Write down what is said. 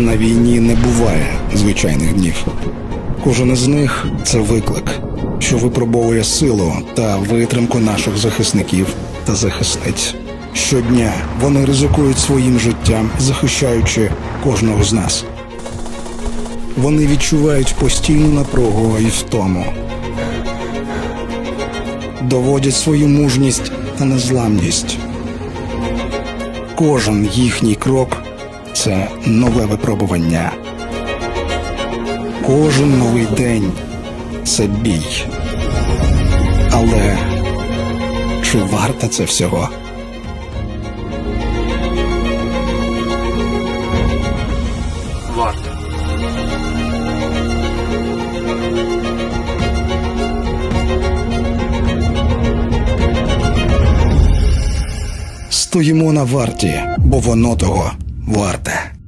На війні не буває звичайних днів. Кожен із них це виклик, що випробовує силу та витримку наших захисників та захисниць. Щодня вони ризикують своїм життям, захищаючи кожного з нас. Вони відчувають постійну напругу і втому, доводять свою мужність та незламність. Кожен їхній крок це нове випробування. Кожен новий день це бій. Але чи варто це всього? Стоїмо на варті, бо воно того Guarda.